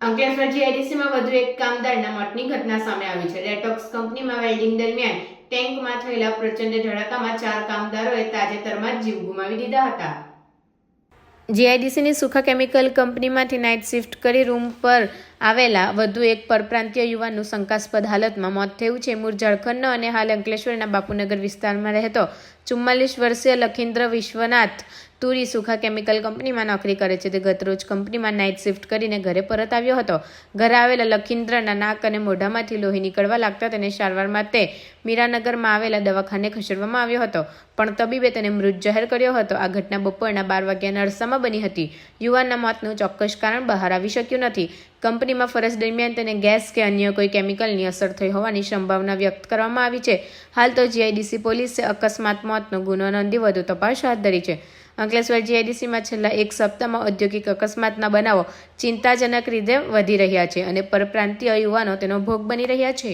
અંકલેશ્વર જીઆઈડીસીમાં વધુ એક કામદારના મોતની ઘટના સામે આવી છે. રેટોક્સ કંપનીમાં વેલ્ડિંગ દરમિયાન ટેન્કમાં થયેલા પ્રચંડ ધડાકામાં ચાર કામદારોએ તાજેતરમાં જીવ ગુમાવી દીધા હતા. જીઆઈડીસીની સુખા કેમિકલ કંપનીમાંથી નાઇટ શિફ્ટ કરી રૂમ પર આવેલા વધુ એક પરપ્રાંતીય યુવાનનું શંકાસ્પદ હાલતમાં મોત થયું છે. મૂળ ઝારખંડનો અને હાલ અંકલેશ્વરના બાપુનગર વિસ્તારમાં રહેતો ચુમ્માલીસ વર્ષીય લખીન્દ્ર વિશ્વનાથ તુરી સુખા કેમિકલ કંપનીમાં નોકરી કરે છે. તે ગતરોજ કંપનીમાં નાઇટ શિફ્ટ કરીને ઘરે પરત આવ્યો હતો. ઘરે આવેલા લખીન્દ્રના નાક અને મોઢામાંથી લોહી નીકળવા લાગતા તેને સારવાર માટે મીરાનગરમાં આવેલા દવાખાને ખસેડવામાં આવ્યો હતો. પણ તબીબે તેને મૃત જાહેર કર્યો હતો. આ ઘટના બપોરના બાર વાગ્યાના અરસામાં બની હતી. યુવાનના મોતનું ચોક્કસ કારણ બહાર આવી શક્યું નથી. કંપનીમાં ફરજ દરમિયાન તેને ગેસ કે અન્ય કોઈ કેમિકલની અસર થઈ હોવાની સંભાવના વ્યક્ત કરવામાં આવી છે. હાલ તો જીઆઈડીસી પોલીસે અકસ્માત, મોતનો ગુનો નોંધી વધુ તપાસ હાથ ધરી છે. અંકલેશ્વર જીઆઈડીસીમાં છેલ્લા એક સપ્તાહમાં ઔદ્યોગિક અકસ્માતના બનાવો ચિંતાજનક રીતે વધી રહ્યા છે અને પરપ્રાંતીય યુવાનો તેનો ભોગ બની રહ્યા છે.